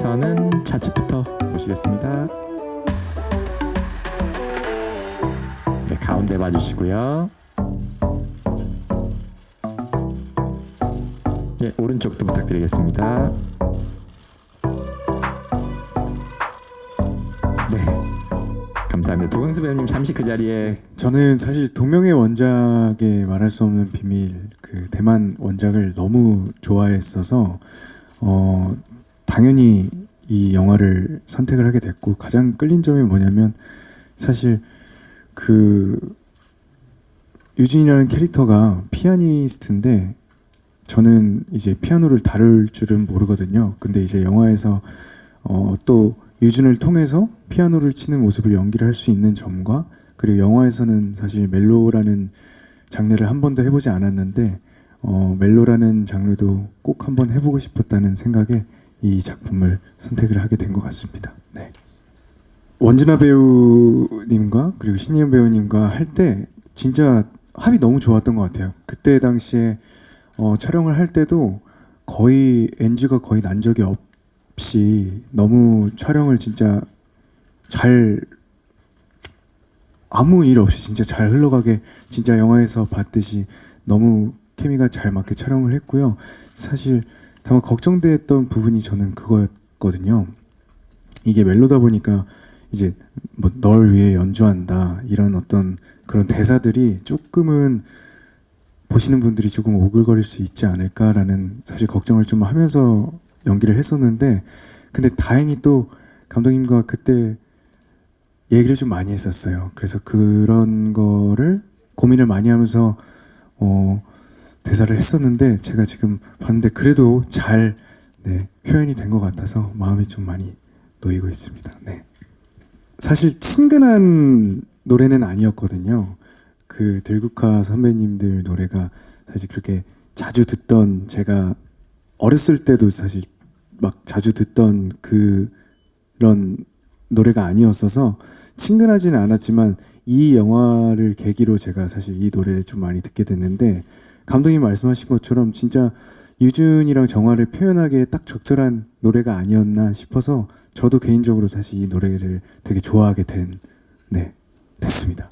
우선은 좌측부터 보시겠습니다. 네, 가운데 봐주시고요. 네, 오른쪽도 부탁드리겠습니다. 네, 감사합니다. 도경수 배우님 잠시 그 자리에 저는 사실 동명의 원작에 말할 수 없는 비밀 그 대만 원작을 너무 좋아했어서 어 당연히 이 영화를 선택을 하게 됐고 가장 끌린 점이 뭐냐면 사실 그 유진이라는 캐릭터가 피아니스트인데 저는 이제 피아노를 다룰 줄은 모르거든요. 근데 이제 영화에서 어, 또 유준을 통해서 피아노를 치는 모습을 연기를 할 수 있는 점과 그리고 영화에서는 사실 멜로라는 장르를 한 번도 해보지 않았는데 어, 멜로라는 장르도 꼭 한번 해보고 싶었다는 생각에 이 작품을 선택을 하게 된 것 같습니다. 네. 원진아 배우님과 그리고 신예은 배우님과 할 때 진짜 합이 너무 좋았던 것 같아요. 그때 당시에 어, 촬영을 할 때도 거의 NG가 거의 난 적이 없이 너무 촬영을 진짜 잘 아무 일 없이 진짜 잘 흘러가게 진짜 영화에서 봤듯이 너무 케미가 잘 맞게 촬영을 했고요. 사실 다만 걱정됐던 부분이 저는 그거였거든요. 이게 멜로다 보니까 이제 뭐 널 위해 연주한다 이런 어떤 그런 대사들이 조금은 보시는 분들이 조금 오글거릴 수 있지 않을까라는 사실 걱정을 좀 하면서 연기를 했었는데 근데 다행히 또 감독님과 그때 얘기를 좀 많이 했었어요. 그래서 그런 거를 고민을 많이 하면서 어, 대사를 했었는데 제가 지금 봤는데 그래도 잘 네, 표현이 된 것 같아서 마음이 좀 많이 놓이고 있습니다. 네. 사실 친근한 노래는 아니었거든요. 그 들국화 선배님들 노래가 사실 그렇게 자주 듣던 제가 어렸을 때도 사실 막 자주 듣던 그런 노래가 아니었어서 친근하지는 않았지만 이 영화를 계기로 제가 사실 이 노래를 좀 많이 듣게 됐는데 감독님 말씀하신 것처럼 진짜 유준이랑 정화를 표현하기에 딱 적절한 노래가 아니었나 싶어서 저도 개인적으로 사실 이 노래를 되게 좋아하게 된 네, 됐습니다.